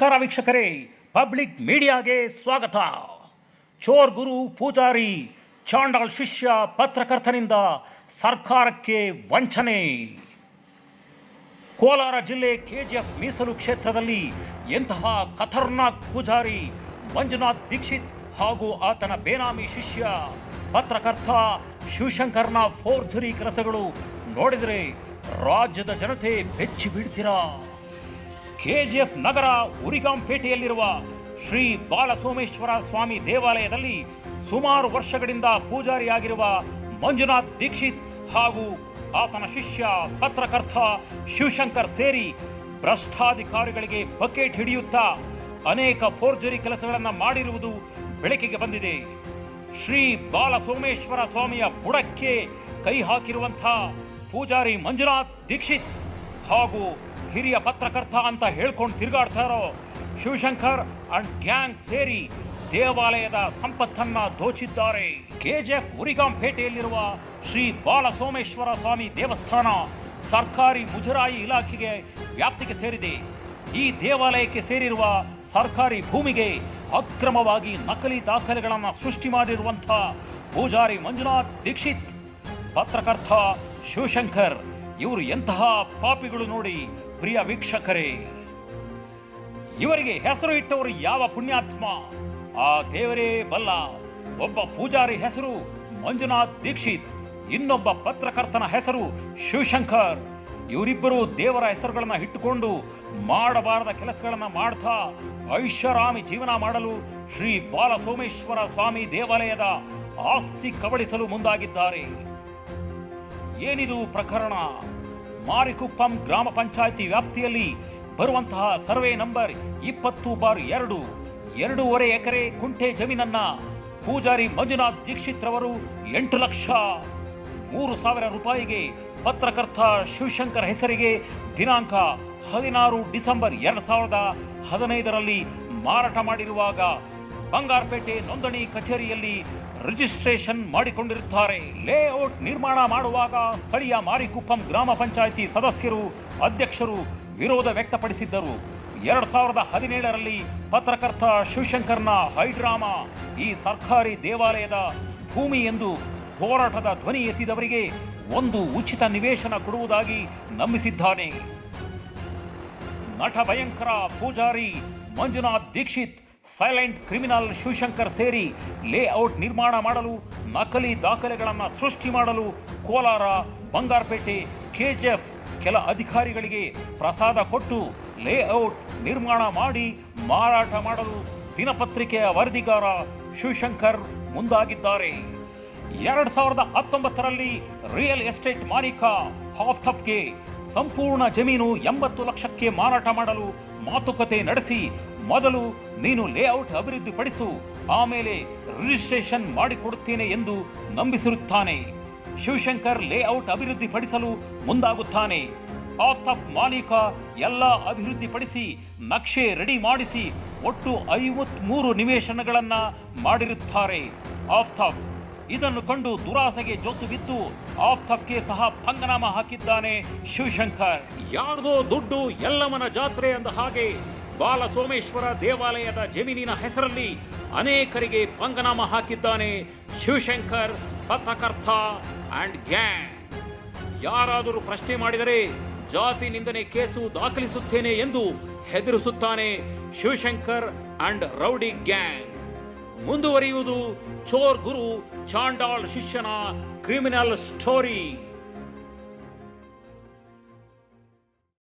ವೀಕ್ಷಕರೇ. ಪಬ್ಲಿಕ್ ಮೀಡಿಯಾಗೆ ಸ್ವಾಗತ. ಚೋರ್ ಗುರು ಪೂಜಾರಿ, ಚಾಂಡಾಲ್ ಶಿಷ್ಯ, ಪತ್ರಕರ್ತನಿಂದ ಸರ್ಕಾರಕ್ಕೆ ವಂಚನೆ. ಕೋಲಾರ ಜಿಲ್ಲೆ ಕೆಜಿಎಫ್ ಮೀಸಲು ಕ್ಷೇತ್ರದಲ್ಲಿ ಎಂತಹ ಖತರ್ನಾಕ್ ಪೂಜಾರಿ ಮಂಜುನಾಥ್ ದೀಕ್ಷಿತ್ ಹಾಗೂ ಆತನ ಬೇನಾಮಿ ಶಿಷ್ಯ, ಪತ್ರಕರ್ತ ಶಿವಶಂಕರ್ನ ಫೋರ್ಜರಿ ಕೆಲಸಗಳು ನೋಡಿದರೆ ರಾಜ್ಯದ ಜನತೆ ಬೆಚ್ಚಿ ಬೀಳ್ತೀರಾ ಕೆಜಿಎಫ್ ನಗರ ಉರಿಗಾಂಪೇಟೆಯಲ್ಲಿರುವ ಶ್ರೀ ಬಾಲಸೋಮೇಶ್ವರ ಸ್ವಾಮಿ ದೇವಾಲಯದಲ್ಲಿ ಸುಮಾರು ವರ್ಷಗಳಿಂದ ಪೂಜಾರಿಯಾಗಿರುವ ಮಂಜುನಾಥ್ ದೀಕ್ಷಿತ್ ಹಾಗೂ ಆತನ ಶಿಷ್ಯ, ಪತ್ರಕರ್ತ ಶಿವಶಂಕರ್ ಸೇರಿ ಭ್ರಷ್ಟಾಧಿಕಾರಿಗಳಿಗೆ ಬಕೆಟ್ ಹಿಡಿಯುತ್ತಾ ಅನೇಕ ಫೋರ್ಜರಿ ಕೆಲಸಗಳನ್ನು ಮಾಡಿರುವುದು ಬೆಳಕಿಗೆ ಬಂದಿದೆ. ಶ್ರೀ ಬಾಲಸೋಮೇಶ್ವರ ಸ್ವಾಮಿಯ ಬುಡಕ್ಕೆ ಕೈ ಹಾಕಿರುವಂಥ ಪೂಜಾರಿ ಮಂಜುನಾಥ್ ದೀಕ್ಷಿತ್ ಹಾಗೂ ಹಿರಿಯ ಪತ್ರಕರ್ತ ಅಂತ ಹೇಳ್ಕೊಂಡು ತಿರುಗಾಡ್ತಾ ಇರೋ ಶಿವಶಂಕರ್ ಅಂಡ್ ಗ್ಯಾಂಗ್ ಸೇರಿ ದೇವಾಲಯದ ಸಂಪತ್ತನ್ನ ದೋಚಿದ್ದಾರೆ. ಕೆಜಿಎಫ್ ಉರಿಗಾಂಪೇಟೆಯಲ್ಲಿರುವ ಶ್ರೀ ಬಾಲಸೋಮೇಶ್ವರ ಸ್ವಾಮಿ ದೇವಸ್ಥಾನ ಸರ್ಕಾರಿ ಮುಜರಾಯಿ ಇಲಾಖೆಗೆ ವ್ಯಾಪ್ತಿಗೆ ಸೇರಿದೆ. ಈ ದೇವಾಲಯಕ್ಕೆ ಸೇರಿರುವ ಸರ್ಕಾರಿ ಭೂಮಿಗೆ ಅಕ್ರಮವಾಗಿ ನಕಲಿ ದಾಖಲೆಗಳನ್ನು ಸೃಷ್ಟಿ ಮಾಡಿರುವಂಥ ಪೂಜಾರಿ ಮಂಜುನಾಥ್ ದೀಕ್ಷಿತ್, ಪತ್ರಕರ್ತ ಶಿವಶಂಕರ್. ಇವರು ಎಂತಹ ಪಾಪಿಗಳು ನೋಡಿ, ಪ್ರಿಯ ವೀಕ್ಷಕರೇ. ಇವರಿಗೆ ಹೆಸರು ಇಟ್ಟವರು ಯಾವ ಪುಣ್ಯಾತ್ಮ? ಆ ದೇವರೇ ಬಲ್ಲ, ಒಬ್ಬ ಪೂಜಾರಿ ಹೆಸರು ಮಂಜುನಾಥ್ ದೀಕ್ಷಿತ್, ಇನ್ನೊಬ್ಬ ಪತ್ರಕರ್ತನ ಹೆಸರು ಶಿವಶಂಕರ್. ಇವರಿಬ್ಬರು ದೇವರ ಹೆಸರುಗಳನ್ನ ಇಟ್ಟುಕೊಂಡು ಮಾಡಬಾರದ ಕೆಲಸಗಳನ್ನ ಮಾಡ್ತಾ ಐಷಾರಾಮಿ ಜೀವನ ಮಾಡಲು ಶ್ರೀ ಬಾಲಸೋಮೇಶ್ವರ ಸ್ವಾಮಿ ದೇವಾಲಯದ ಆಸ್ತಿ ಕಬಳಿಸಲು ಮುಂದಾಗಿದ್ದಾರೆ. ಏನಿದು ಪ್ರಕರಣ? ಮಾರಿಕುಪ್ಪಂ ಗ್ರಾಮ ಪಂಚಾಯಿತಿ ವ್ಯಾಪ್ತಿಯಲ್ಲಿ ಬರುವಂತಹ ಸರ್ವೆ ನಂಬರ್ ಇಪ್ಪತ್ತು ಬಾರ್ ಎರಡು. ಎರಡೂವರೆ ಎಕರೆ ಕುಂಟೆ ಜಮೀನನ್ನ ಪೂಜಾರಿ ಮಂಜುನಾಥ್ ದೀಕ್ಷಿತ್ ರವರು ಎಂಟು ಲಕ್ಷ. ಮೂರು ಸಾವಿರ ರೂಪಾಯಿಗೆ ಪತ್ರಕರ್ತ ಶಿವಶಂಕರ್ ಹೆಸರಿಗೆ ದಿನಾಂಕ ಹದಿನಾರು ಡಿಸೆಂಬರ್ ಎರಡು ಸಾವಿರದ ಹದಿನೈದರಲ್ಲಿ ಮಾರಾಟ ಮಾಡಿರುವಾಗ ಬಂಗಾರಪೇಟೆ ನೋಂದಣಿ ಕಚೇರಿಯಲ್ಲಿ ರಿಜಿಸ್ಟ್ರೇಷನ್ ಮಾಡಿಕೊಂಡಿರುತ್ತಾರೆ. ಲೇಔಟ್ ನಿರ್ಮಾಣ ಮಾಡುವಾಗ ಸ್ಥಳೀಯ ಮಾರಿಕುಪ್ಪಂ ಗ್ರಾಮ ಪಂಚಾಯಿತಿ ಸದಸ್ಯರು, ಅಧ್ಯಕ್ಷರು ವಿರೋಧ ವ್ಯಕ್ತಪಡಿಸಿದ್ದರು. ಎರಡು ಸಾವಿರದ ಹದಿನೇಳರಲ್ಲಿ ಪತ್ರಕರ್ತ ಶಿವಶಂಕರ್ನ ಹೈಡ್ರಾಮಾ ಈ ಸರ್ಕಾರಿ ದೇವಾಲಯದ ಭೂಮಿ ಎಂದು ಹೋರಾಟದ ಧ್ವನಿ ಎತ್ತಿದವರಿಗೆ ಒಂದು ಉಚಿತ ನಿವೇಶನ ಕೊಡುವುದಾಗಿ ನಂಬಿಸಿದ್ದಾನೆ. ನಟ ಭಯಂಕರ ಪೂಜಾರಿ ಮಂಜುನಾಥ್ ದೀಕ್ಷಿತ್ ಸೈಲೆಂಟ್ ಕ್ರಿಮಿನಲ್ ಶಿವಶಂಕರ್ ಸೇರಿ ಲೇಔಟ್ ನಿರ್ಮಾಣ ಮಾಡಲು, ನಕಲಿ ದಾಖಲೆಗಳನ್ನು ಸೃಷ್ಟಿ ಮಾಡಲು ಕೋಲಾರ, ಬಂಗಾರಪೇಟೆ, ಕೆಜಿಎಫ್ ಕೆಲ ಅಧಿಕಾರಿಗಳಿಗೆ ಪ್ರಸಾದ ಕೊಟ್ಟು ಲೇಔಟ್ ನಿರ್ಮಾಣ ಮಾಡಿ ಮಾರಾಟ ಮಾಡಲು ದಿನಪತ್ರಿಕೆಯ ವರದಿಗಾರ ಶಿವಶಂಕರ್ ಮುಂದಾಗಿದ್ದಾರೆ. ಎರಡು ಸಾವಿರದ ಹತ್ತೊಂಬತ್ತರಲ್ಲಿ ರಿಯಲ್ ಎಸ್ಟೇಟ್ ಮಾಲೀಕ ಹಾಫ್ತಫ್ಗೆ ಸಂಪೂರ್ಣ ಜಮೀನು ಎಂಬತ್ತು ಲಕ್ಷಕ್ಕೆ ಮಾರಾಟ ಮಾಡಲು ಮಾತುಕತೆ ನಡೆಸಿ, ಮೊದಲು ನೀನು ಲೇಔಟ್ ಅಭಿವೃದ್ಧಿಪಡಿಸು, ಆಮೇಲೆ ರಿಜಿಸ್ಟ್ರೇಷನ್ ಮಾಡಿಕೊಡುತ್ತೇನೆ ಎಂದು ನಂಬಿಸಿರುತ್ತಾನೆ. ಶಿವಶಂಕರ್ ಲೇಔಟ್ ಅಭಿವೃದ್ಧಿಪಡಿಸಲು ಮುಂದಾಗುತ್ತಾನೆ. ಆಫ್ತಾಫ್ ಮಾಲೀಕ ಎಲ್ಲ ಅಭಿವೃದ್ಧಿಪಡಿಸಿ, ನಕ್ಷೆ ರೆಡಿ ಮಾಡಿಸಿ, ಒಟ್ಟು ಐವತ್ಮೂರು ನಿವೇಶನಗಳನ್ನು ಮಾಡಿರುತ್ತಾರೆ. ಆಫ್ತಫ್ ಇದನ್ನು ಕಂಡು ದುರಾಸೆಗೆ ಜೊತ್ತು ಬಿದ್ದು ಆಫ್ತಫ್ಗೆ ಸಹ ಪಂಗನಾಮ ಹಾಕಿದ್ದಾನೆ ಶಿವಶಂಕರ್. ಯಾರ್ದೋ ದುಡ್ಡು ಎಲ್ಲಮನ ಜಾತ್ರೆ ಅಂದ ಹಾಗೆ ಬಾಲ ಸೋಮೇಶ್ವರ ದೇವಾಲಯದ ಜಮೀನಿನ ಹೆಸರಲ್ಲಿ ಅನೇಕರಿಗೆ ಪಂಗನಾಮ ಹಾಕಿದ್ದಾನೆ ಶಿವಶಂಕರ್, ಪತ್ರಕರ್ತ ಅಂಡ್ ಗ್ಯಾಂಗ್ ಯಾರಾದರೂ ಪ್ರಶ್ನೆ ಮಾಡಿದರೆ ಜಾತಿ ನಿಂದನೆ ಕೇಸು ದಾಖಲಿಸುತ್ತೇನೆ ಎಂದು ಹೆದರಿಸುತ್ತಾನೆ ಶಿವಶಂಕರ್ ಅಂಡ್ ರೌಡಿ ಗ್ಯಾಂಗ್ ಮುಂದುವರಿಯುವುದು ಚೋರ್ ಗುರು ಚಾಂಡಾಳ್ ಶಿಷ್ಯನ ಕ್ರಿಮಿನಲ್ ಸ್ಟೋರಿ.